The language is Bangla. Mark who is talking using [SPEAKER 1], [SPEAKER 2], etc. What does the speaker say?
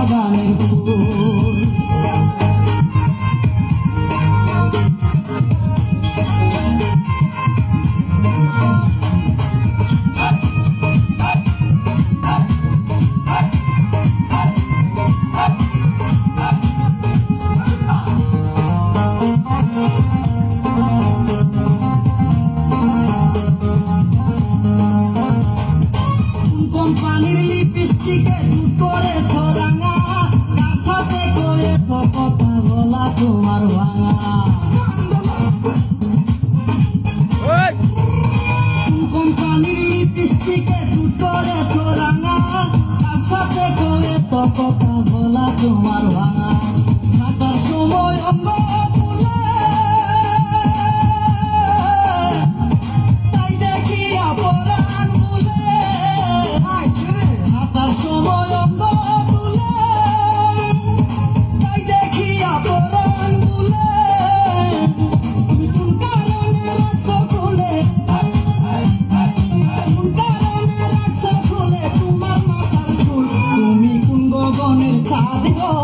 [SPEAKER 1] বাগানের ফুল Again. কথা বলা তোমার Oh.